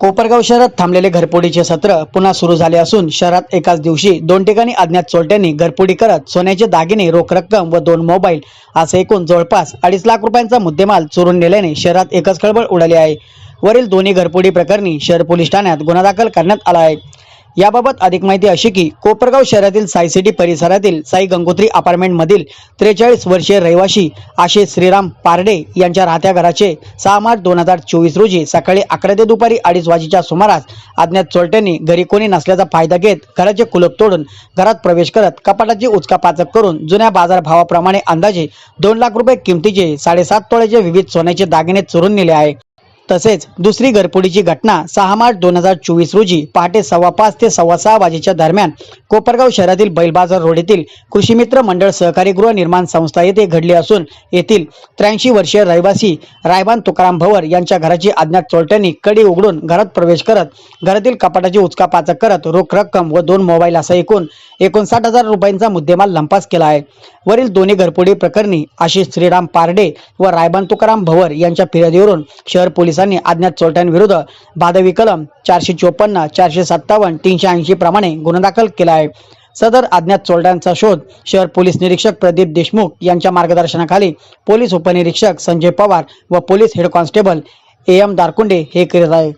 कोपरगाव शहरात थांबलेले घरपोडीचे सत्र पुन्हा सुरू झाले असून शहरात एकाच दिवशी दोन ठिकाणी अज्ञात चोरट्यांनी घरपोडी करत सोन्याचे दागिने रोख रक्कम व दोन मोबाईल असे एकूण जवळपास अडीच लाख रुपयांचा मुद्देमाल चोरून नेल्याने शहरात एकच खळबळ उडाली आहे. वरील दोन्ही घरपोडी प्रकरणी शहर पोलीस ठाण्यात गुन्हा दाखल करण्यात आला आहे. याबाबत अधिक माहिती अशी की कोपरगाव शहरातील साई सिटी परिसरातील साई गंगोत्री अपार्टमेंटमधील त्रेचाळीस वर्षीय रहिवाशी आशिष श्रीराम पारडे यांच्या राहत्या घराचे सहा मार्च दोन हजार चोवीस रोजी सकाळी अकरा ते दुपारी अडीच वाजेच्या सुमारास अज्ञात चोरट्यांनी घरी कोणी नसल्याचा फायदा घेत घराचे कुलप तोडून घरात प्रवेश करत कपाटाची उचकापाचक करून जुन्या बाजारभावाप्रमाणे अंदाजे दोन लाख रुपये किमतीचे साडेसात तोळ्याचे विविध सोन्याचे दागिने चोरून नेले आहे. तसेच दुसरी घरफोडीची घटना सहा मार्च दोन हजार चोवीस रोजी पहाटे सव्वा पाच ते सव्वा सहा वाजेच्या दरम्यान कोपरगाव शहरातील बैलबाजार रोड येथील कृषीमित्र मंडळ सहकारी गृहनिर्माण संस्था येथे घडली असून येथील त्र्याऐंशी वर्षीय रहिवासी रायबान तुकाराम भवर यांच्या घराची अज्ञात चोरट्यांनी कडी उघडून घरात प्रवेश करत घरातील कपाटाची उचकापाचक करत रोख रक्कम व दोन मोबाईल असा एकूण एकोणसाठ हजार रुपयांचा मुद्देमाल लंपास केला आहे. वरील दोन्ही घरफोडी प्रकरणी आशिष श्रीराम पारडे व रायबान तुकाराम भवर यांच्या फिर्यादीवरून शहर पोलीस पोलिसांनी अज्ञात चोरट्यांविरुद्ध बादवी कलम चारशे चोपन्न चारशे सत्तावन्न तीनशे ऐंशी प्रमाणे गुन्हा दाखल केला आहे. सदर अज्ञात चोरट्यांचा शोध शहर पोलीस निरीक्षक प्रदीप देशमुख यांच्या मार्गदर्शनाखाली पोलीस उपनिरीक्षक संजय पवार व police head constable A M Darkunde हे करीत आहे